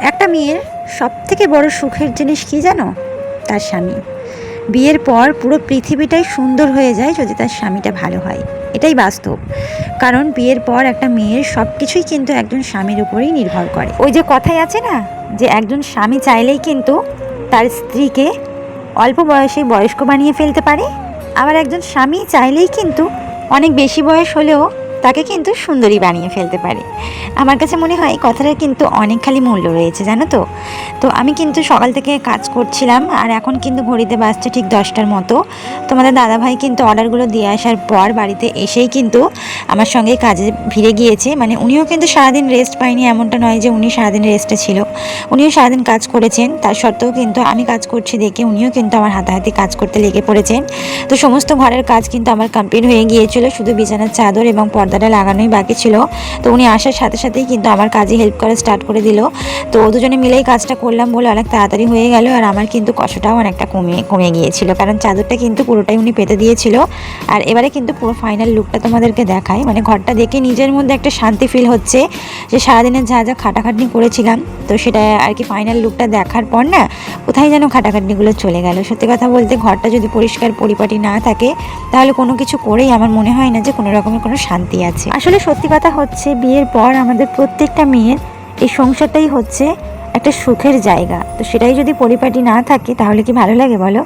একটা মেয়ের সব থেকে বড় সুখের জিনিস কি জানো? তার স্বামী। বিয়ের পর পুরো পৃথিবীটাই সুন্দর হয়ে যায় যদি তার স্বামীটা ভালো হয়। এটাই বাস্তব। কারণ বিয়ের পর একটা মেয়ের সব কিছুই কিন্তু একজন স্বামীর উপরেই নির্ভর করে। ওই যে কথাই আছে না, যে একজন স্বামী চাইলেই কিন্তু তার স্ত্রীকে অল্প বয়সে বয়স্ক বানিয়ে ফেলতে পারে। আবার একজন স্বামী চাইলেই কিন্তু অনেক বেশি বয়স হলেও তাকে কিন্তু সুন্দরী বানিয়ে ফেলতে পারে। আমার কাছে মনে হয় কথাটার কিন্তু অনেক খালি মূল্য রয়েছে, জানো তো? তো আমি কিন্তু সকাল থেকে কাজ করছিলাম আর এখন কিন্তু ঘড়িতে বাজছে ঠিক দশটার মতো। তোমাদের দাদাভাই কিন্তু অর্ডারগুলো দিয়ে আসার পর বাড়িতে এসেই কিন্তু আমার সঙ্গে কাজে ভিড়ে গিয়েছে। মানে উনিও কিন্তু সারাদিন রেস্ট পায়নি, এমনটা নয় যে উনি সারাদিন রেস্টে ছিল। উনিও সারাদিন কাজ করেছেন, তার সত্ত্বেও কিন্তু আমি কাজ করছি দেখে উনিও কিন্তু আমার হাতাহাতি কাজ করতে লেগে পড়েছেন। তো সমস্ত ঘরের কাজ কিন্তু আমার কমপ্লিট হয়ে গিয়েছিল। শুধু বিছানার চাদর এবং পর্দাটা লাগানোই বাকি ছিল। তো উনি আসার সাথে সাথেই কিন্তু আমার কাজে হেল্প করা স্টার্ট করে দিল। তো ও দুজনে মিলেই কাজটা করলাম বলে অনেক তাড়াতাড়ি হয়ে গেল আর আমার কিন্তু কষ্টটাও অনেকটা কমে কমে গিয়েছিল। কারণ চাদরটা কিন্তু পুরোটাই উনি পেতে দিয়েছিল। আর এবারে কিন্তু পুরো ফাইনাল লুকটা তোমাদেরকে দেখায় মানে ঘরটা দেখে নিজের মধ্যে একটা শান্তি ফিল হচ্ছে যে সারাদিনের যা যা খাটাখাটনি করেছিলাম। তো সেটা আর কি ফাইনাল লুকটা দেখার পর না কোথায় যেন খাটাখাটনিগুলো চলে গেল। সত্যি কথা বলতে ঘরটা যদি পরিষ্কার পরিপাটি না থাকে, তাহলে কোনো কিছু করেই আমার মনে হয় না যে কোনো রকমের কোনো শান্তি আছে। আসলে সত্যি কথা হচ্ছে, বিয়ের পর আমাদের প্রত্যেকটা মেয়ের এই সংসারটাই হচ্ছে একটা সুখের জায়গা। তো সেটাই যদি পরিপাটি না থাকে, তাহলে কি ভালো লাগে বলো?